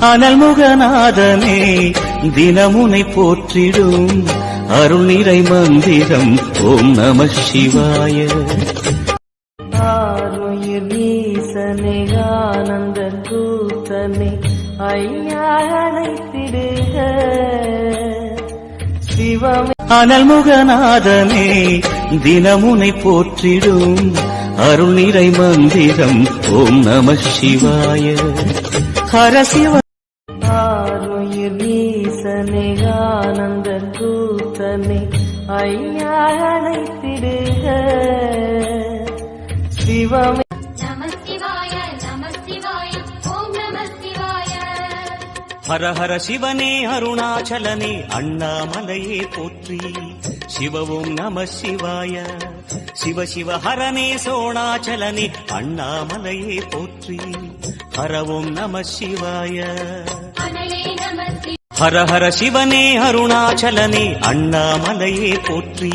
அனல் முகநாதனே தினமுனை போற்றிடும் அருள் நிறை மந்திரம். ஓம் நம சிவாய. ஆருயிர் நீசனே ஆனந்த கூத்தனே ஐயா அழைத்திடுக சிவமே. அனல் முகநாதனே தினமுனை போற்றிடும் அருள் நிறை மந்திரம். ஓம் நம சிவாய. ஹரசிவ ஆருயிர் நீசனே ஆனந்த கூத்தனே ஐயா அழைத்திடுக சிவமே நமசிவாய நமசிவாய ஓம் நமசிவாய ஹர ஹர சிவனே அருணாச்சலனே அண்ணாமலையே போற்றி சிவவும் நம சிவாய சிவ சிவ ஹரனே சோணாச்சலனே அண்ணாமலையே போற்றி ஹரவும் நம சிவாய ஹர ஹர சிவனே அருணாச்சலனே அண்ணாமலையே போற்றி